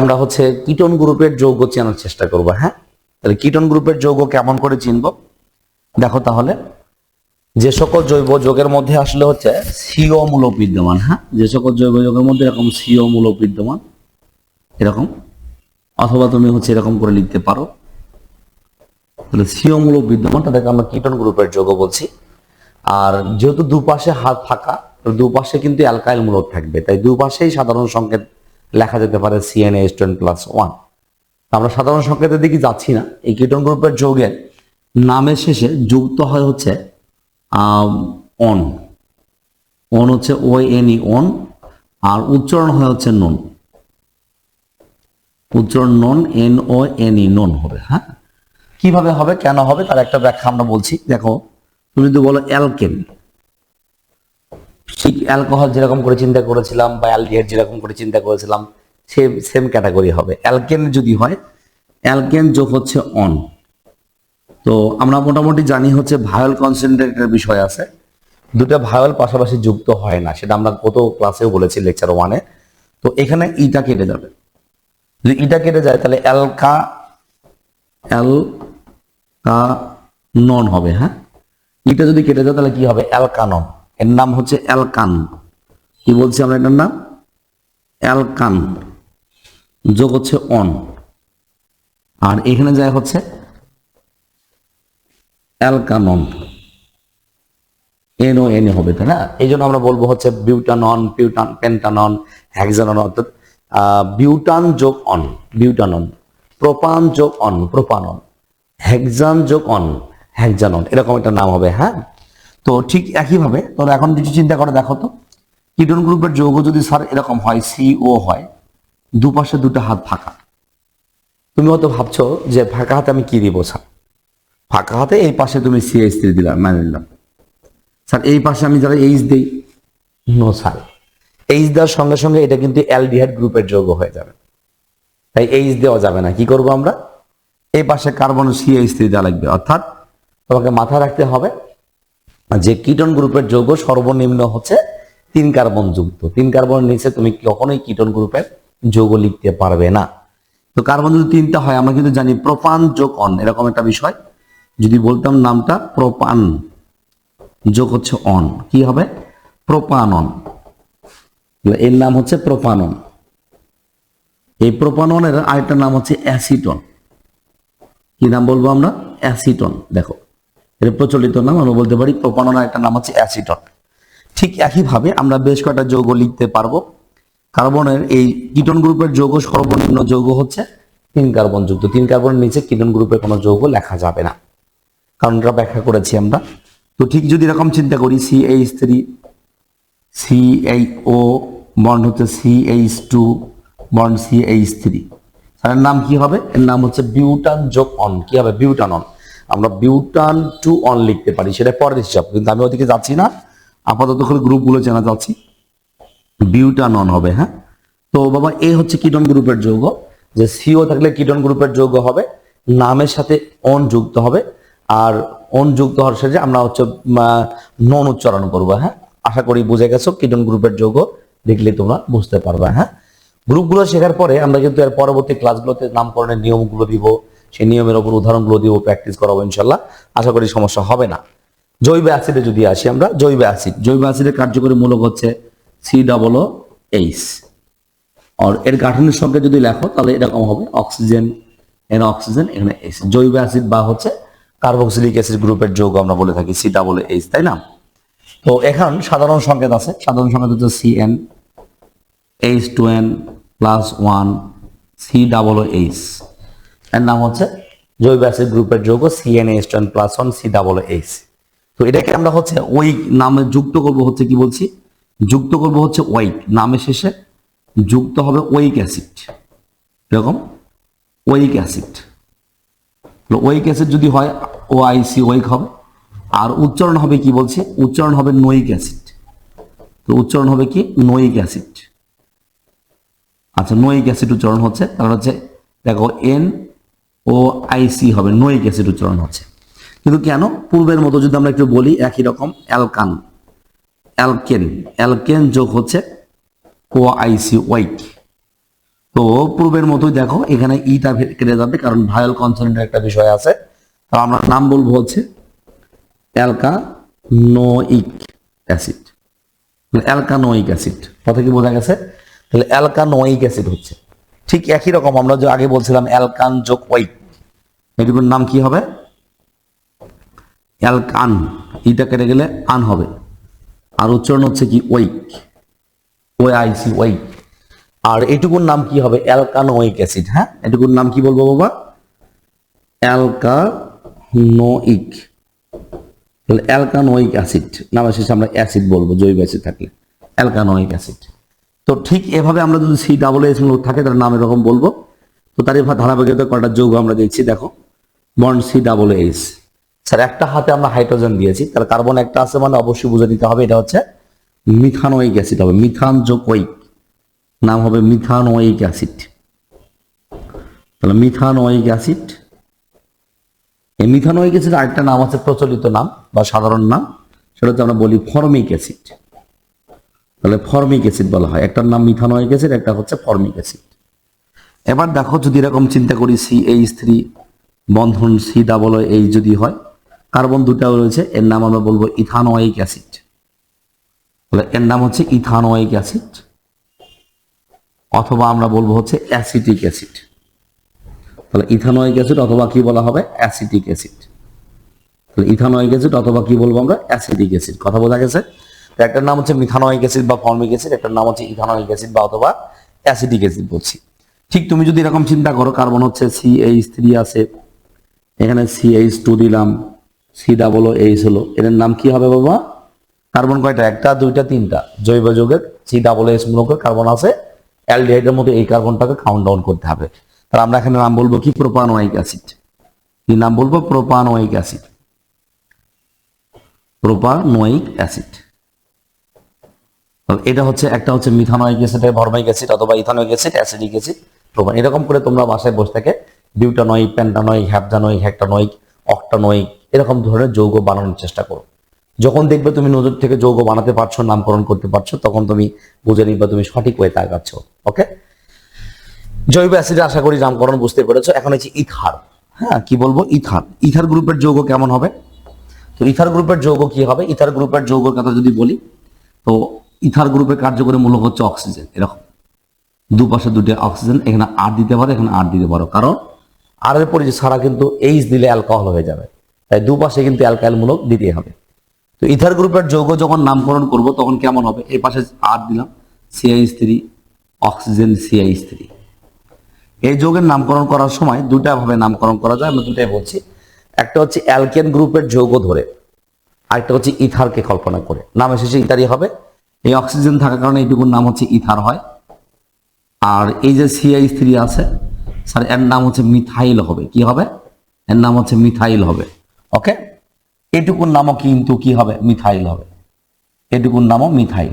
আমরা হচ্ছে কিটন গ্রুপের যৌগ চেনার চেষ্টা করব হ্যাঁ? তাহলে কিটন গ্রুপের যৌগ কেমন করে চিনব? দেখো তাহলে, যে সকল জৈব যোগের মধ্যে আসলে হচ্ছে সিও মূলক বিদ্যমান হ্যাঁ? যে সকল জৈব যোগের মধ্যে এরকম সিও মূলক বিদ্যমান এরকম, অথবা তুমি হচ্ছে এরকম করে লিখতে পারো। তাহলে সিও মূলক বিদ্যমান তাদেরকে আমরা কিটন গ্রুপের যৌগ বলছি। আর যেহেতু দুপাশে হাত ফাঁকা দুপাশে কিন্তু অ্যালকাইল মূলক থাকবে, তাই দুপাশেই সাধারণ সংকেত লেখা যেতে পারে সিএনএস টেন প্লাস ওয়ান আমরা সাধারণ সংকেতের দিকে যাচ্ছি না। এই কিটন গ্রুপের যৌগের নামের শেষে যুক্ত হয় হচ্ছে অন অন হচ্ছে ও এন ই অন আর উচ্চারণ হয় হচ্ছে নন উচ্চারণ নন এন ও এন ই নন হবে হ্যাঁ? কীভাবে হবে, কেন হবে, তার একটা ব্যাখ্যা আমরা বলছি। দেখো, তুমি যদি বলো অ্যালকেন ঠিক অ্যালকোহল যেরকম করে চিন্তা করেছিলাম বা অ্যালডিহাইড যেরকম করে চিন্তা করেছিলাম সেম সেম ক্যাটাগরি হবে। অ্যালকেন যদি হয়, অ্যালকেন যোগ হচ্ছে অন তো আমরা মোটামুটি জানি হচ্ছে ভায়োল কনসেন্ট্রেটের বিষয় আছে। দুটো ভায়োল পাশাপাশি যুক্ত হয় না, সেটা আমরা কত ক্লাসেও বলেছি লেকচার ওয়ানে তো এখানে ইটা কেটে যাবে। যদি ইটা কেটে যায়, তাহলে অ্যালকা অ্যালকা নন হবে হ্যাঁ? ইটা যদি কেটে যায়, তাহলে কি হবে? অ্যালকানন। এর নাম হচ্ছে অ্যালকান। কি বলছি আমরা এটার নাম? অ্যালকান। যোগ হচ্ছে অন। আর এখানে যায় হচ্ছে অ্যালকানন। এনও এন হবে, তাই না? এই জন্য আমরা বলব হচ্ছে বিউটানন, পিউটান, পেন্টানন, হ্যাক্সানন, অর্থাৎ বিউটান যোগ অন, বিউটানন। প্রোপান যোগ অন, প্রোপানন। হেক্সান যোগ অন হেক্সানন এরকম একটা নাম হবে হ্যাঁ? তো ঠিক একইভাবে, তোমরা এখন কিছু চিন্তা করে, দেখো তো। কিটন গ্রুপের যৌগ যদি স্যার এরকম হয় সিও হয়, দুপাশে দুটো হাত ফাঁকা। তুমি হয়তো ভাবছ যে ফাঁকা হাতে আমি কি দিব, স্যার? ফাঁকা হাতে এই পাশে তুমি সিএইচ থ্রি দিলাম মানে নিলাম। স্যার, এই পাশে আমি যারা এইচ দিই, নো, স্যার। এইচ দেওয়ার সঙ্গে সঙ্গে এটা কিন্তু অ্যালডিহাইড গ্রুপের যৌগ হয়ে যাবে। তাই এইচ দেওয়া যাবে না। কি করব আমরা? এই পাশে কার্বন সিএইচ থ্রি দেওয়া লাগবে। অর্থাৎ তোমাকে মাথায় রাখতে হবে যে কিটন গ্রুপের যৌগ সর্বনিম্ন হচ্ছে তিন কার্বন যুক্ত। তিন কার্বনের নিচে তুমি কখনোই কিটন গ্রুপের যৌগ লিখতে পারবে না। তো কার্বন যদি তিনটা হয়, আমরা কিন্তু জানি প্রোপান যোগ অন, এরকম একটা বিষয়। যদি বলতাম নামটা প্রোপান যোগ হচ্ছে অন, কি হবে? প্রোপানন এর নাম হচ্ছে প্রোপানন এই প্রোপাননের আরেকটা নাম হচ্ছে অ্যাসিটন। কি নাম বলব আমরা? অ্যাসিটন, দেখো। এর প্রচলিত নাম, আমরা বলতে পারি প্রোপাননের একটা নাম হচ্ছে অ্যাসিটন। ঠিক একইভাবে আমরা বেশ কয়েকটা যৌগ লিখতে পারব। কার্বনের এই কিটন গ্রুপের যৌগ, সর্বনিম্ন যৌগ হচ্ছে তিন কার্বন যুক্ত। তিন কার্বনের নিচে কিটন গ্রুপের কোনো যৌগ লেখা যাবে না। কারণ এটা ব্যাখ্যা করেছি আমরা। তো ঠিক যদি এরকম চিন্তা করি সি এইচ থ্রি সি এই ও বন্ড হচ্ছে C H two bond C H three তার নাম কি হবে? এর নাম হচ্ছে বিউটান যোগ অন। কি হবে? বিউটানন আমরা বিউটান টু অন লিখতে পারি, সেটা পরের হিসাব, কিন্তু আমি ওদিকে যাচ্ছি না। আপাতত করে গ্রুপগুলো চেনা যাচ্ছি। বিউটান অন হবে হ্যাঁ? তো বাবা, এ হচ্ছে কিটন গ্রুপের যৌগ। যে সিও থাকলে কিটন গ্রুপের যৌগ হবে, নামের সাথে অন যুক্ত হবে, আর অন যুক্ত হওয়ার সাথে আমরা হচ্ছে নন উচ্চারণ করব হ্যাঁ? আশা করি বুঝে গেছো, কিটন গ্রুপের যৌগ দেখলে তোমরা বুঝতে পারবে হ্যাঁ? গ্রুপগুলো শেখার পরে আমরা কিন্তু এর পরবর্তী ক্লাসগুলোতে নামকরণের নিয়মগুলো দিব সেই নিয়মের ওপর উদাহরণগুলো দিব প্র্যাকটিস করাবো ইনশাল্লাহ আশা করি সমস্যা হবে না। জৈব অ্যাসিডে যদি আসি আমরা, জৈব অ্যাসিড জৈব অ্যাসিডের কার্যকরী মূলক হচ্ছে সি ডাবল ও এইচ আর এর গাঠনিক সংখ্যা যদি লেখো, তাহলে এরকম হবে অক্সিজেন এন অক্সিজেন এখানে এইচ জৈব অ্যাসিড বা হচ্ছে কার্বক্সিলিক অ্যাসিড গ্রুপের যৌগ আমরা বলে থাকি সি ডাবল এইচ তাই না? তো এখন সাধারণ সংকেত আছে। সাধারণ সংকেত হচ্ছে C N H two N plus one C double H এর নাম হচ্ছে জৈব অ্যাসিড গ্রুপের যৌগ C N H two N plus one C double H তো এটাকে আমরা হচ্ছে ওই নামে যুক্ত করব হচ্ছে কি বলছি? যুক্ত করব হচ্ছে ওয়াইক নামের শেষে যুক্ত হবে ওইক অ্যাসিড এরকম? ওইক অ্যাসিড ওইক অ্যাসিড যদি হয় ও আইসি ওইক হবে। আর উচ্চারণ হবে কি বলছে? উচ্চারণ হবে নোইক অ্যাসিড তো উচ্চারণ হবে কি? নোইক অ্যাসিড আচ্ছা নোইক অ্যাসিড উচ্চারণ হচ্ছে তাহলে হচ্ছে, দেখো এন ও আইসি হবে, নোইক অ্যাসিড উচ্চারণ হচ্ছে। কিন্তু কেন? পূর্বের মতো যদি আমরা একটু বলি, একই রকম, অ্যালকান, অ্যালকেন অ্যালকেন যোগ হচ্ছে ও আইসি ওয়াইক তো পূর্বের মতোই দেখো, এখানে ইটা কেটে যাবে, কারণ ভায়াল কনসোনেন্টের একটা বিষয় আছে। তো আমরা নাম বলব হচ্ছে অ্যালকানোইক অ্যাসিড। অ্যালকানোইক অ্যাসিড, কথা কি বোঝা গেছে? তাহলে অ্যালকানোইক অ্যাসিড হচ্ছে। ঠিক একই রকম, আমরা যে আগে বলছিলাম অ্যালকান যোগ ওইক এটুকুর নাম কি হবে? অ্যালকান ইটা কেটে গেলে আন হবে। আর উচ্চারণ হচ্ছে কি? ওইক ওই আইসি ওইক আর এটুকুর নাম কি হবে? Alkanoic acid. হ্যাঁ? এটুকুর নাম কি বলব বাবা? অ্যালকানোইক তাহলে অ্যালকানোইক অ্যাসিড। নামের শেষে আমরা অ্যাসিড বলব, জৈব অ্যাসিড থাকলে। Alkanoic acid. তো ঠিক এভাবে আমরা যদি সি ডাবল এস থাকে, তার নাম এরকম বলব। তো তার এবার ধারাবাহিকতা কয়টা যৌগ আমরা দেখছি? দেখো। Bond C double S sir, একটা হাতে আমরা হাইড্রোজেন দিয়েছি তাহলে কার্বন একটা আছে মানে অবশ্যই বুঝে নিতে হবে, এটা হচ্ছে মিথানোয়িক অ্যাসিড হবে মিথান যোগ নাম হবে মিথানোইক অ্যাসিড। তাহলে মিথানোইক অ্যাসিড। এই মিথানোয়িক অ্যাসিড আরেকটা নাম আছে, প্রচলিত নাম বা সাধারণ নাম, সেটা হচ্ছে আমরা বলি ফর্মিক অ্যাসিড। তাহলে ফর্মিক অ্যাসিড বলা হয়, একটার নাম মিথানোইক অ্যাসিড, একটা হচ্ছে ফর্মিক অ্যাসিড। এবার দেখো যদি এরকম চিন্তা করি, সি এইচ থ্রি বন্ধন সি ডাবল এই যদি হয়, কার্বন দুটা রয়েছে, এর নাম আমরা বলব ইথানোয়িক অ্যাসিড। তাহলে এর নাম হচ্ছে ইথানোয়িক অ্যাসিড, অথবা আমরা বলব হচ্ছে অ্যাসিটিক অ্যাসিড। তাহলে ইথানোয়িক অ্যাসিড অথবা কি বলা হবে? Acetic acid. তাহলে ইথানোয়িক অ্যাসিড অথবা কি বলব আমরা? Acetic acid. কথা বোঝা গেছে? একটার নাম হচ্ছে মিথানোয়িক অ্যাসিড বা ফর্মিক অ্যাসিড, একটার নাম হচ্ছে ইথানোয়িক অ্যাসিড বা অথবা অ্যাসিটিক অ্যাসিড বলছি। ঠিক তুমি যদি এরকম চিন্তা করো, কার্বন হচ্ছে সি, এইচ থ্রি আছে এখানে সি এইচ টু দিলাম। সি ডাবল ও এইচ হলো। এর নাম কি হবে বাবা? কার্বন কয়টা? একটা, দুইটা, তিনটা। জৈব যৌগের সি ডাবল এইচ মূলক কার্বন আছে। অ্যালডিহাইডের মধ্যে এই কার্বনটাকে কাউন্ট ডাউন করতে হবে। তাহলে আমরা এখানে নাম বলব কি? প্রোপানোয়িক অ্যাসিড কি নাম বলব? প্রোপানোয়িক অ্যাসিড প্রোপানোয়িক অ্যাসিড তাহলে এটা হচ্ছে, একটা হচ্ছে মিথানোয়িক অ্যাসিড ভরমাইক অ্যাসিড অথবা ethanoic acid acidic acid propane এরকম করে তোমরা বাসায় বসে থেকে বিউটানোয়িক প্যান্টানোয়িক হ্যাপজানোয়িক হেক্টানোয়িক অক্টানোয়িক এরকম ধরনের যৌগ বানানোর চেষ্টা করো। যখন দেখবে তুমি নজর থেকে যৌগ বানাতে পারছ, নামকরণ করতে পারছ, তখন তুমি বুঝে নিবা তুমি সঠিক ওয়েতে আগাচ্ছ ওকে? জৈব অ্যাসিড আশা করি নামকরণ বুঝতে পেরেছ। এখন হচ্ছে ইথার। হ্যাঁ কি বলব? ইথার। ইথার গ্রুপের যৌগ কেমন হবে? তো ইথার গ্রুপের যৌগ কি হবে? ইথার গ্রুপের যৌগের কথা যদি বলি, তো ইথার গ্রুপের কার্যকরী মূলক হচ্ছে অক্সিজেন, এরকম। দুপাশে দুটি অক্সিজেন, এখানে আর দিতে পারো, এখানে আর দিতে পারো। কারণ আর এর পরে যে সারা কিন্তু এইচ দিলে অ্যালকোহল হয়ে যাবে। তাই দুপাশে কিন্তু অ্যালকাইল মূলক দিতেই হবে। তো ইথার গ্রুপের যৌগ যখন নামকরণ করব, তখন কেমন হবে? এই পাশে আর দিলাম CIS three oxygen CIS three এই যৌগের নামকরণ করার সময় দুটা ভাবে নামকরণ করা যায়, আমরা দুটাই বলছি। একটা হচ্ছে অ্যালকেন গ্রুপের যৌগ ধরে, আরেকটা হচ্ছে ইথারকে কল্পনা করে। নাম শেষে ইথারই হবে। এই অক্সিজেন থাকার কারণে এইটুকুর নাম হচ্ছে ইথার হয়। আর এই যে সিআই থ্রি আছে স্যার, এর নাম হচ্ছে মিথাইল হবে। কি হবে? এর নাম হচ্ছে মিথাইল হবে। ওকে? এটুকুর নামও কিন্তু কি হবে? মিথাইল হবে। এটুকুর নামও মিথাইল।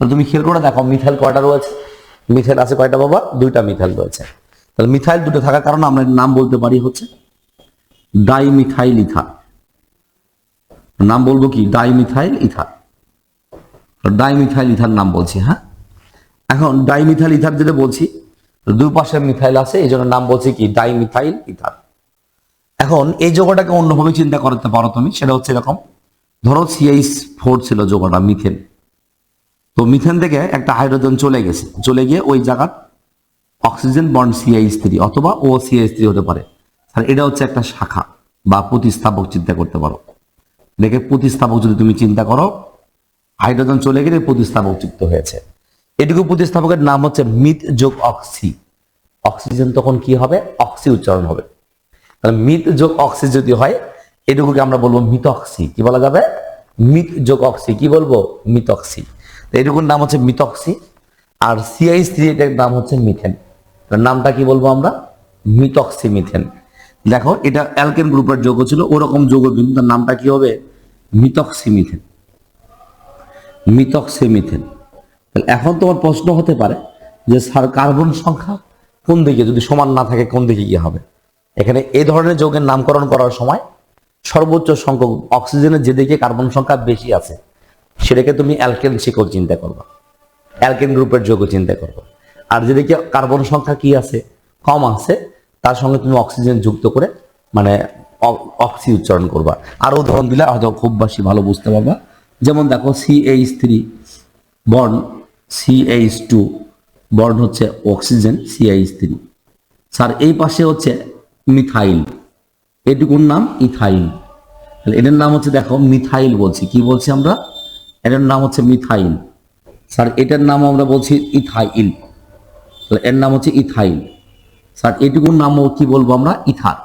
তো তুমি খেয়াল করে দেখো, মিথাইল কয়টা রয়েছে? মিথাইল আছে কয়টা বাবা? দুইটা মিথাইল রয়েছে। তাহলে মিথাইল দুটো থাকার কারণে আমরা নাম বলতে পারি হচ্ছে ডাইমিথাইল ইথার নাম বলব কি? ডাইমিথাইল ইথার ডাইমিথাইল ইথার নাম বলছি হ্যাঁ? এখন ডাইমিথাইল ইথার যেটা বলছি দুই পাশে মিথাইল আছে, এই জন্য নাম বলছি কি, ডাইমিথাইল ইথার এখন এই যোগটাকে অন্যভাবে চিন্তা করতে পারো তুমি, সেটা হচ্ছে এরকম। ধরো সিএইচ ফোর ছিল যোগটা মিথেন। তো মিথেন থেকে একটা হাইড্রোজেন চলে গেছে, চলে গিয়ে ওই জায়গার অক্সিজেন বন্ড সিএইচ থ্রি অথবা ও সিএইচ থ্রি হতে পারে। আর এটা হচ্ছে একটা শাখা বা প্রতিস্থাপক চিন্তা করতে পারো। দেখে প্রতিস্থাপক যদি তুমি চিন্তা করো, হাইড্রোজেন চলে গেলে প্রতিস্থাপক যুক্ত হয়েছে। এটুকু প্রতিস্থাপকের নাম হচ্ছে মিথ যোগ অক্সি। অক্সিজেন তখন কি হবে? অক্সি উচ্চারণ হবে। তাহলে মিথ যোগ অক্সি যদি হয়, এটুকুকে আমরা বলব মিতক্সি কি বলা যাবে? মিথ যোগ অক্সি। কি বলব? মিতক্সি তো এটুকুর নাম হচ্ছে মিতক্সি আর সিআই স্ত্রী এটার নাম হচ্ছে মিথেন। নামটা কি বলব আমরা? মিতক্সি মিথেন দেখো, এটা অ্যালকেন গ্রুপের যৌগ ছিল, ওরকম যৌগ কিন্তু তার নামটা কি হবে? মিতক্সি মিথেন মিতক্সি মিথেন এখন তোমার প্রশ্ন হতে পারে যে, স্যার, কার্বন সংখ্যা কোন দিকে? যদি সমান না থাকে, কোন দিকে গিয়ে হবে? এখানে এই ধরনের যৌগের নামকরণ করার সময় সর্বোচ্চ সংখ্যক অক্সিজেনের যেদিকে কার্বন সংখ্যা বেশি আছে, সেটাকে তুমি অ্যালকেন শিকড় চিন্তা করবে অ্যালকেন গ্রুপের যৌগ চিন্তা করবে আর যেদিকে কার্বন সংখ্যা কি আছে, কম আছে, তার সঙ্গে তুমি অক্সিজেন যুক্ত করে মানে অক্সি উচ্চারণ করবা। আর উদাহরণ দিলে হয়তো খুব বেশি ভালো বুঝতে পারবা। যেমন দেখো, সি এইচ থ্রি বর্ণ সি এইচ টু বর্ণ হচ্ছে oxygen C H three sir, এই পাশে হচ্ছে মিথাইল এটুকুর নাম ইথাইল তাহলে এটার নাম হচ্ছে, দেখো মিথাইল বলছি। কি বলছি আমরা? এটার নাম হচ্ছে মিথাইল স্যার, এটার নাম আমরা বলছি ইথাইল তাহলে এর নাম হচ্ছে ইথাইল স্যার, এটুকুর নামও কি বলব আমরা? ইথার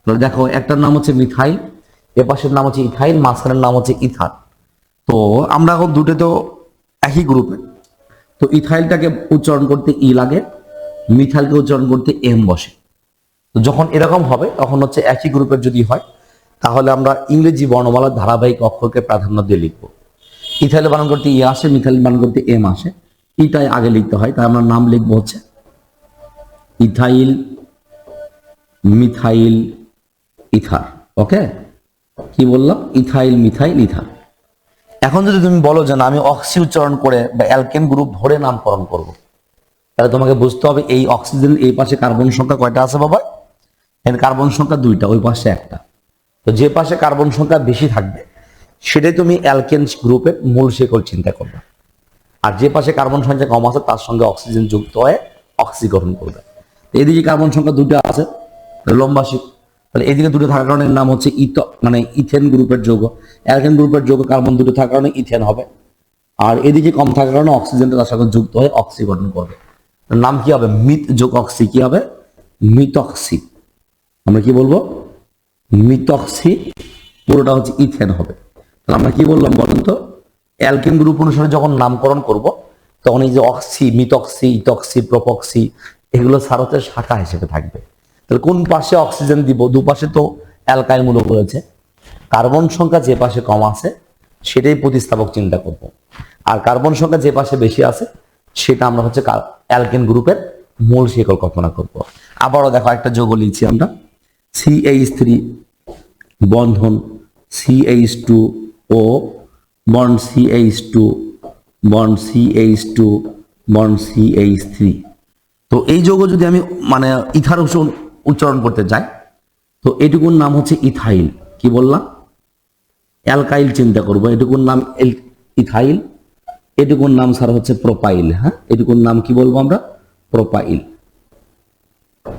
তাহলে দেখো, একটার নাম হচ্ছে মিথাইল এ পাশের নাম হচ্ছে ইথাইল মাঝখানের নাম হচ্ছে ইথার তো আমরা এখন দুটো তো একই গ্রুপে তো ইথাইলটাকে উচ্চারণ করতে ই লাগে, মিথাইলকে উচ্চারণ করতে এম বসে। তো যখন এরকম হবে, তখন হচ্ছে একই গ্রুপের যদি হয়, তাহলে আমরা ইংরেজি বর্ণমালার ধারাবাহিক অক্ষরকে প্রাধান্য দিয়ে লিখব। ইথাইল বানান করতে ই আসে, মিথাইল বানান করতে এম আসে। ইটাই আগে লিখতে হয় তাই আমরা নাম লিখব হচ্ছে ইথাইল, মিথাইল, ইথার। ওকে? কি বললাম? Ethyl, methyl, ether. এখন যদি তুমি বলো যে না, আমি অক্সি উচ্চারণ করে বা অ্যালকেন গ্রুপ ধরে নামকরণ করব, তাহলে তোমাকে বুঝতে হবে এই অক্সিজেন এই পাশে কার্বন সংখ্যা কয়টা আছে বাবা? এর কার্বন সংখ্যা দুইটা, ওই পাশে একটা। তো যে পাশে কার্বন সংখ্যা বেশি থাকবে, সেটাই তুমি অ্যালকেন গ্রুপের মূল শেকল চিন্তা করবে। আর যে পাশে কার্বন সংখ্যা কম আছে, তার সঙ্গে অক্সিজেন যুক্ত হয়ে অক্সিগ্রহণ করবে। এদিকে কার্বন সংখ্যা দুটো আছে, লম্বা শিক তাহলে এদিকে দুটো থাকার কারণে নাম হচ্ছে ইথ মানে ইথেন গ্রুপের যৌগ। অ্যালকেন গ্রুপের যৌগ কার্বন দুটো থাকার কারণে ইথেন হবে। আর এদিকে কম থাকার কারণে অক্সিজেনটা তার সঙ্গে যুক্ত হয়ে অক্সি গঠন করবে। নাম কি হবে? মিথ যোগ অক্সি। কি হবে? মিতক্সি। আমরা কি বলব? মিতক্সি, পুরোটা হচ্ছে ইথেন হবে। তাহলে আমরা কি বললাম বলুন তো? অ্যালকেন গ্রুপ অনুসারে যখন নামকরণ করব, তখন এই যে অক্সি, মিতক্সি, ইতক্সি, প্রপক্সি, এগুলো সারতের শাখা হিসেবে থাকবে। তাহলে কোন পাশে অক্সিজেন দিব? দুপাশে তো অ্যালকাইল মূলক রয়েছে। কার্বন সংখ্যা যে পাশে কম আছে, সেটাই প্রতিস্থাপক চিন্তা করব। আর কার্বন সংখ্যা যে পাশে বেশি আছে, সেটা আমরা হচ্ছে অ্যালকেন গ্রুপের মূল শিকল কল্পনা করব। আবারও দেখো একটা যোগ লিখছি আমরা। সিএইচ থ্রি বন্ধন CH two O bond CH two bond CH two bond CH three তো এই যৌগ যদি আমি মানে ইথার উচ্চারণ করতে যাই তো এটুকুর নাম হচ্ছে ইথাইল। কি বললাম? অ্যালকাইল চিন্তা করব। এটুকুর নাম ইথাইল। এটুকুর নাম স্যার হচ্ছে প্রোপাইল হ্যাঁ? এটুকুর নাম কি বলব আমরা? প্রোপাইল।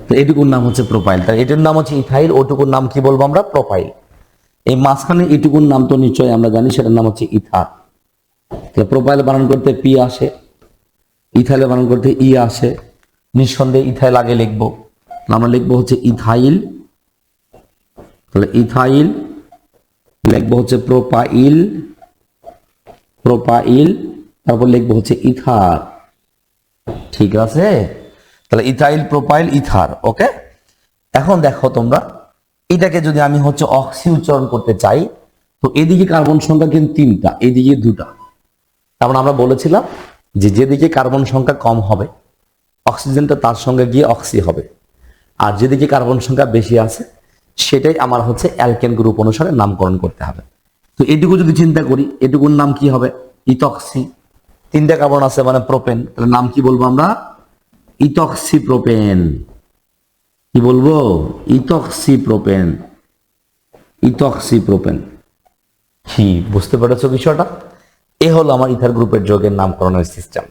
তো এটুকুর নাম হচ্ছে প্রোপাইল। তাই এটার নাম হচ্ছে ইথাইল, ওটুকুর নাম কি বলব আমরা? প্রোপাইল। এই মাঝখানে এটুকুর নাম তো নিশ্চয়ই আমরা জানি, সেটার নাম হচ্ছে ইথার প্রোপাইল বানান করতে পি আসে, ইথাইলে বানান করতে ই আসে। নিঃসন্দেহে ইথাইল আগে লিখব। আমরা লিখব হচ্ছে ইথাইল। তাহলে ইথাইল লিখব হচ্ছে প্রোপাইল প্রোপাইল, তারপর লিখব হচ্ছে ইথার। ঠিক আছে? তাহলে ইথাইল, প্রোপাইল, ইথার, ওকে? এখন দেখো তোমরা, এটাকে যদি আমি হচ্ছে অক্সি উচ্চারণ করতে চাই, তো এদিকে কার্বন সংখ্যা কিন্তু তিনটা, এদিকে দুটা। তার মানে আমরা বলেছিলাম যে যেদিকে কার্বন সংখ্যা কম হবে, অক্সিজেনটা তার সঙ্গে গিয়ে অক্সি হবে। আর যেদিকে কার্বন সংখ্যা বেশি আছে, সেটাই আমার হচ্ছে অ্যালকেন গ্রুপ অনুসারে নামকরণ করতে হবে। তো এটুকু যদি চিন্তা করি, এটুকুর নাম কি হবে? ইতক্সি তিনটা কার্বন আছে মানে প্রোপেন। তাহলে নাম কি বলব আমরা? ইতক্সি প্রোপেন কি বলব? ইতক্সি প্রোপেন ইতক্সি প্রোপেন কি বুঝতে পেরেছ বিষয়টা? এ হলো আমার ইথার গ্রুপের যোগের নামকরণের সিস্টেম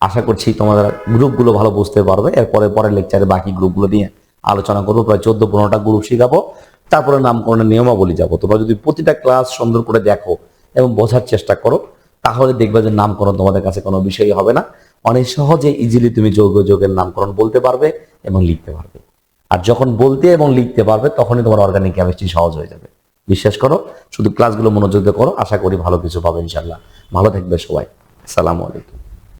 আশা করছি তোমাদের গ্রুপগুলো ভালো বুঝতে পারবে। এরপরে পরের লেকচারে বাকি গ্রুপগুলো নিয়ে আলোচনা করব। প্রায় চোদ্দ পনেরোটা গ্রুপ শিখাবো। তারপরে নামকরণের নিয়মাবলী যাব। তোমরা যদি প্রতিটা ক্লাস সুন্দর করে দেখো এবং বোঝার চেষ্টা করো, তাহলে দেখবে যে নামকরণ তোমাদের কাছে কোনো বিষয়ই হবে না। অনেক সহজে ইজিলি তুমি যৌগ যোগের নামকরণ বলতে পারবে এবং লিখতে পারবে। আর যখন বলতে এবং লিখতে পারবে, তখনই তোমার অর্গানিক কেমিস্ট্রি সহজ হয়ে যাবে। বিশ্বাস করো, শুধু ক্লাসগুলো মনোযোগ করো। আশা করি ভালো কিছু পাবে ইনশাল্লাহ ভালো থাকবে সবাই। আসসালামু আলাইকুম।